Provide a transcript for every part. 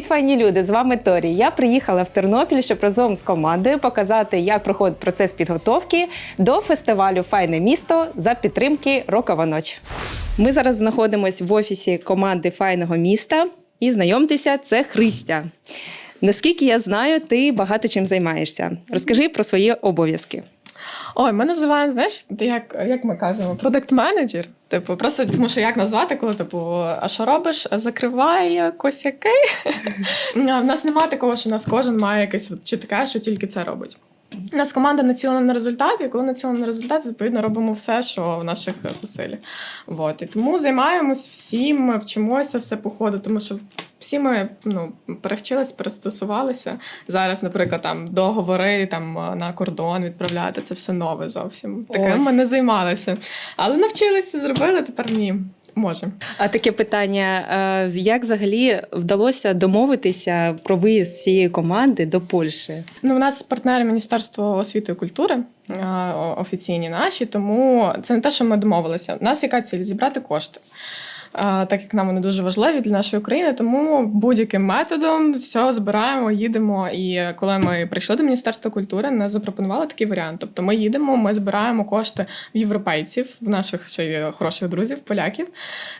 Привіт, файні люди! З вами Торі. Я приїхала в Тернопіль, щоб разом з командою показати, як проходить процес підготовки до фестивалю Файне місто за підтримки Рокова ноч. Ми зараз знаходимося в офісі команди Файного міста. І знайомтеся, це Христя. Наскільки я знаю, ти багато чим займаєшся. Розкажи про свої обов'язки. Ой, ми називаємо, знаєш, як, як ми кажемо, продакт-менеджер. Типу, просто тому що як назвати, коли типу, а що робиш? Закриває косяки. В нас немає такого, що нас кожен має якесь чітке, що тільки це робить. У нас команда націлена на результат, і коли націлена на результат, відповідно робимо все, що в наших зусиллях. Вот. І тому займаємось всім, вчимося все по ходу, тому що всі ми ну, перевчились, перестосувалися. Зараз, наприклад, там договори там на кордон відправляти це все нове зовсім. Таким Ось. ми не займалися. Але навчилися, зробили, тепер ні. Можемо. А таке питання: е, як взагалі вдалося домовитися про виїзд цієї команди до Польщі? Ну, у нас партнери Міністерства освіти і культури е, офіційні наші, тому це не те, що ми домовилися. У нас яка ціль зібрати кошти. Так як нам вони дуже важливі для нашої країни, тому будь-яким методом все збираємо, їдемо. І коли ми прийшли до Міністерства культури, нас запропонували такий варіант. Тобто ми їдемо, ми збираємо кошти в європейців, в наших ще хороших друзів, поляків.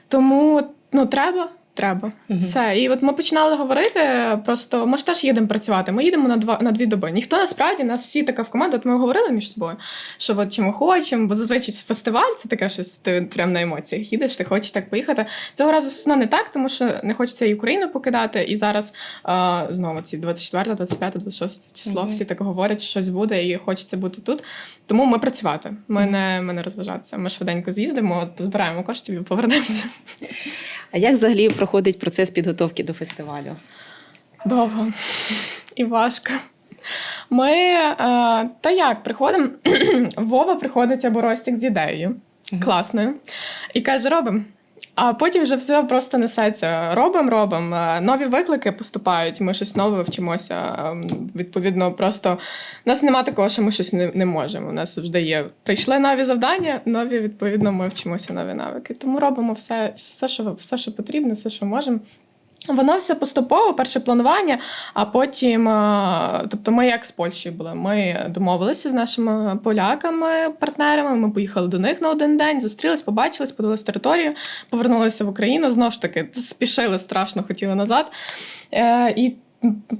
Тому ну треба. Треба все. І от ми починали говорити. Просто ми ж теж їдемо працювати. Ми їдемо на два на дві доби. Ніхто насправді нас всі така в команда. От ми говорили між собою, що от чи ми хочемо, бо зазвичай фестиваль це таке щось. Ти прям на емоціях їдеш, ти хочеш так поїхати. Цього разу все не так, тому що не хочеться і Україну покидати. І зараз а, знову ці 24, 25, 26 число. Мгм. Всі так говорять, що щось буде, і хочеться бути тут. Тому ми працювати. Ми не, ми не розважатися. Ми швиденько з'їздимо, збираємо коштів і повернемося. А як взагалі проходить процес підготовки до фестивалю? Довго і важко. Ми е, та як приходимо? Вова приходить або Ростік з ідеєю класною і каже: робимо. А потім вже все просто несеться. Робимо, робимо. Е, Нові виклики поступають. Ми щось нове вчимося. Ем, Відповідно, просто у нас немає такого, що ми щось не, не можемо. У нас завжди є. Прийшли нові завдання, нові, відповідно, ми вчимося нові навики. Тому робимо все, все, що, все, що потрібно, все, що можемо. Воно все поступово, перше планування, а потім, е, тобто, ми як з Польщі були. Ми домовилися з нашими поляками, партнерами. Ми поїхали до них на один день, зустрілись, побачились, подивилися територію, повернулися в Україну. Знову ж таки, спішили страшно, хотіли назад. Е, І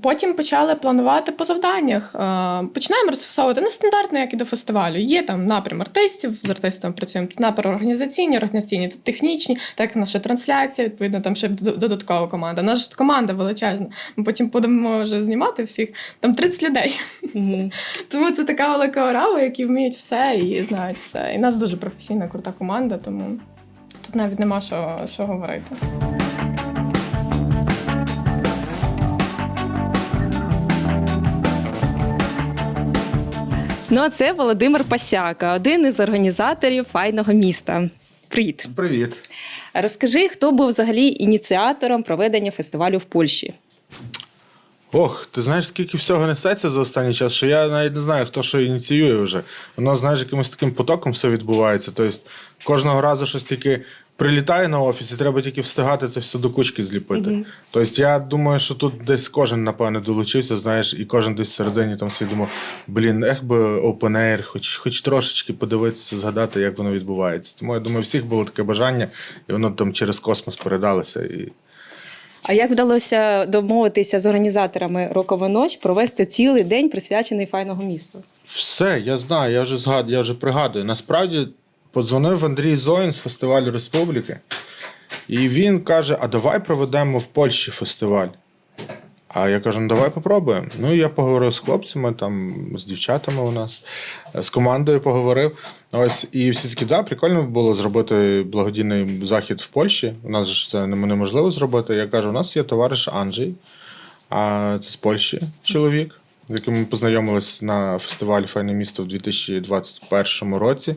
Потім почали планувати по завданнях. Е, Починаємо розфасовувати нестандартно, як і до фестивалю. Є там напрям артистів, з артистами працюємо. Тут напрям організаційні, організаційні, тут технічні, так наша трансляція, відповідно, там ще додаткова команда. Наша команда величезна. Ми потім будемо вже знімати всіх. Там 30 людей. Тому це така велика орава, які вміють все і знають все. І в нас дуже професійна, крута команда, тому тут навіть нема що, що говорити. Ну, а це Володимир Пасяка, один із організаторів файного міста. Привіт. Привіт. Розкажи, хто був взагалі ініціатором проведення фестивалю в Польщі? Ох, ти знаєш, скільки всього несеться за останній час, що я навіть не знаю, хто що ініціює вже. Воно, знаєш, якимось таким потоком все відбувається. Тобто кожного разу щось тільки прилітає на офіс, і треба тільки встигати це все до кучки зліпити. Мгм. Тобто я думаю, що тут десь кожен, напевне, долучився, знаєш, і кожен десь всередині там собі думав, блін, ех би open air, хоч, хоч трошечки подивитися, згадати, як воно відбувається. Тому я думаю, у всіх було таке бажання, і воно там через космос передалося. І А як вдалося домовитися з організаторами Рокова ноч провести цілий день присвячений файного місту? Все, я знаю, я вже згадую, я вже пригадую. Насправді подзвонив Андрій Зоїн з фестивалю Республіки, і він каже: А давай проведемо в Польщі фестиваль. А я кажу: ну давай попробуємо. Ну, я поговорив з хлопцями, там, з дівчатами у нас, з командою поговорив. Ось, і всі таки, да, прикольно було зробити благодійний захід в Польщі. У нас ж це неможливо зробити. Я кажу, у нас є товариш Анджей, а це з Польщі чоловік, з яким ми познайомились на фестивалі Файне місто в 2021 році.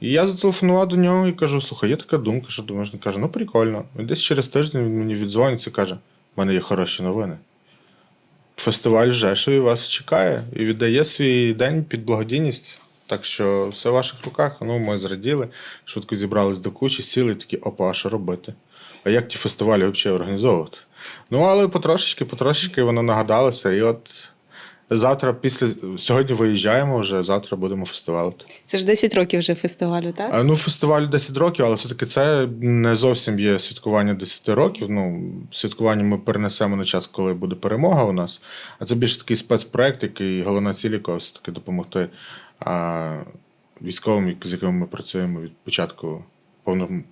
І я зателефонував до нього і кажу: слухай, є така думка, що думаєш? Він каже, ну прикольно. І десь через тиждень він мені віддзвониться і каже: в мене є хороші новини. Фестиваль в Жешові вас чекає і віддає свій день під благодійність Так що все в ваших руках. Ну, ми зраділи, швидко зібрались до кучі, сіли такі, опа, а що робити? А як ті фестивалі взагалі організовувати? Ну, але потрошечки, потрошечки воно нагадалося. І от завтра, після сьогодні виїжджаємо вже, завтра будемо фестивалити. Це ж 10 років вже фестивалю, так? А, Ну, фестивалю 10 років, але все-таки це не зовсім є святкування 10 років. Ну, святкування ми перенесемо на час, коли буде перемога у нас. А це більш такий спецпроект, який головна ціль якого все-таки допомогти а, військовим, з якими ми працюємо від початку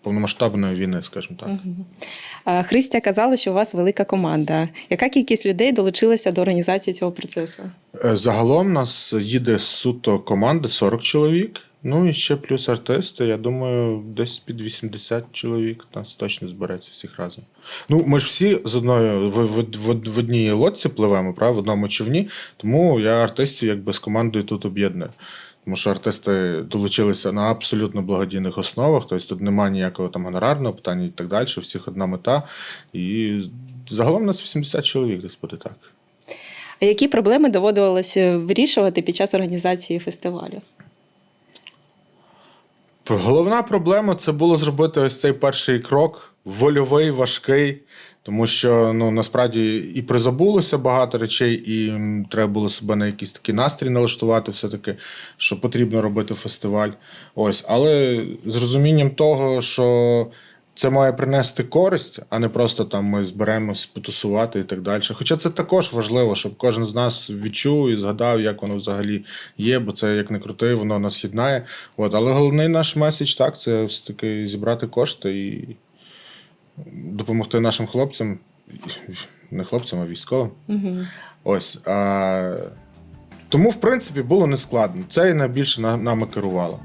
повномасштабної війни, скажімо так. Христя казала, що у вас велика команда. Яка кількість людей долучилася до організації цього процесу? Е, Загалом нас їде суто команда 40 чоловік. Ну і ще плюс артисти. Я думаю, десь під 80 чоловік нас точно збереться всіх разом. Ну, ми ж всі з одною в, в, в, в одній лодці пливемо, правда, в одному човні. Тому я артистів якби з командою тут об'єдную. Тому що артисти долучилися на абсолютно благодійних основах, тобто тут немає ніякого там гонорарного питання і так далі. Всіх одна мета. І загалом нас 80 чоловік десь буде так. А які проблеми доводилося вирішувати під час організації фестивалю? Головна проблема це було зробити ось цей перший крок, вольовий, важкий, тому що ну насправді і призабулося багато речей, і треба було себе на якийсь такий настрій налаштувати, все-таки, що потрібно робити фестиваль. Ось, але з розумінням того, що це має принести користь, а не просто там ми зберемось потусувати і так далі. Хоча це також важливо, щоб кожен з нас відчув і згадав, як воно взагалі є, бо це як не крути, воно нас єднає. От, але головний наш меседж так це все-таки зібрати кошти і допомогти нашим хлопцям, не хлопцям, а військовим. Угу. Ось. А... Тому, в принципі, було нескладно. Це і найбільше нами керувало.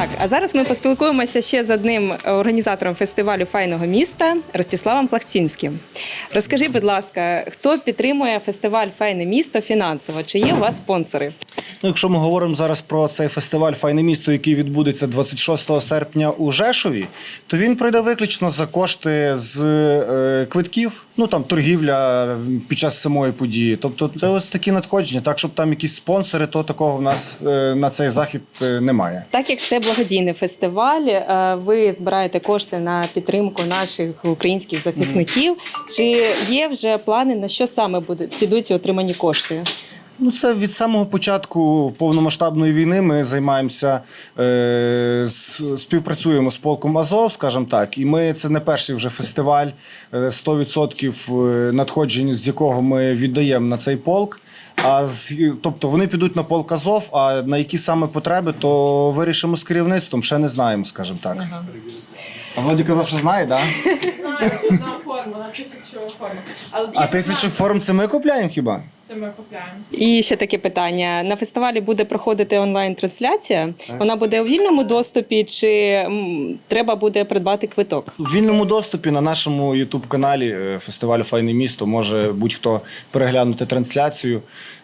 Так, а зараз ми поспілкуємося ще з одним організатором фестивалю файного міста Ростиславом Плахцінським. Розкажи, будь ласка, хто підтримує фестиваль Файне місто фінансово? Чи є у вас спонсори? Ну, якщо ми говоримо зараз про цей фестиваль Файне місто, який відбудеться 26 серпня у Жешові, то він пройде виключно за кошти з е, квитків, ну там торгівля під час самої події. Тобто це ось такі надходження. Так, щоб там якісь спонсори, то такого в нас е, на цей захід е, немає. Так як це благодійний фестиваль, е, ви збираєте кошти на підтримку наших українських захисників. Чи є вже плани на що саме будуть підуть отримані кошти? Ну, це від самого початку повномасштабної війни ми займаємося, е, співпрацюємо з полком Азов, скажімо так, і ми це не перший вже фестиваль, е, 100% надходжень, з якого ми віддаємо на цей полк. А з, тобто вони підуть на полк Азов, а на які саме потреби, то вирішимо з керівництвом, ще не знаємо, скажімо так. А Владі казав, що знає, так? Да? Форму, тисячу форму. Але А тисячу форм це ми купляємо хіба? це ми купляємо. І ще таке питання: на фестивалі буде проходити онлайн-трансляція. Вона буде у вільному доступі, чи м, треба буде придбати квиток? У вільному доступі на нашому Ютуб-каналі е, фестивалю Файне місто може будь-хто переглянути трансляцію.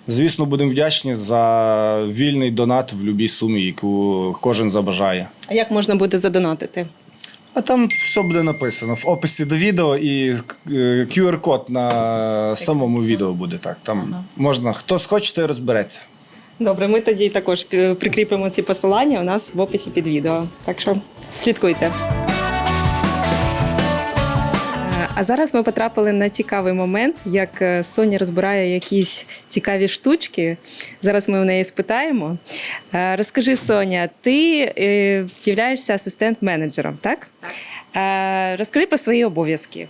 Звісно, будемо вдячні за вільний донат в будь-якій сумі, яку кожен забажає. А як можна буде задонатити? А там все буде написано в описі до відео і е, QR-код на самому відео буде так. Там можна хто схоче, той розбереться. Добре, ми тоді також прикріпимо ці посилання у нас в описі під відео. Так що слідкуйте. А зараз ми потрапили на цікавий момент, як е, Соня розбирає якісь цікаві штучки. Зараз ми у неї спитаємо. Е, Розкажи, Соня, ти е, являєшся асистент-менеджером, так? Так. Розкажи про свої обов'язки.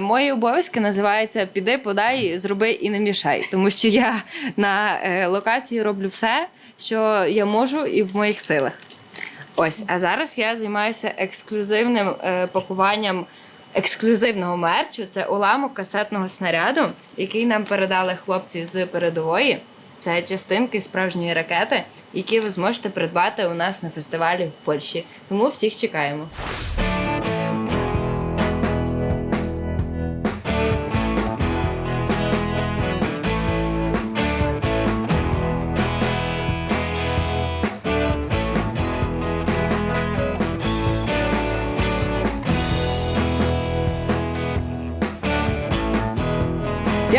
Мої обов'язки називаються Піди, подай, зроби і не мішай. Тому що я на локації роблю все, що я можу, і в моїх силах. Ось, а зараз я займаюся ексклюзивним пакуванням ексклюзивного мерчу. Це уламок касетного снаряду, який нам передали хлопці з передової. Це частинки справжньої ракети, які ви зможете придбати у нас на фестивалі в Польщі. Тому всіх чекаємо.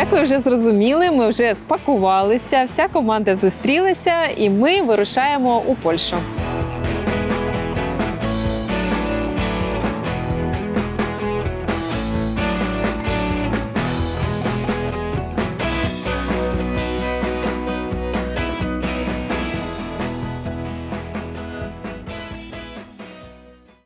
Як ви вже зрозуміли, ми вже спакувалися, вся команда зустрілася, і ми вирушаємо у Польщу.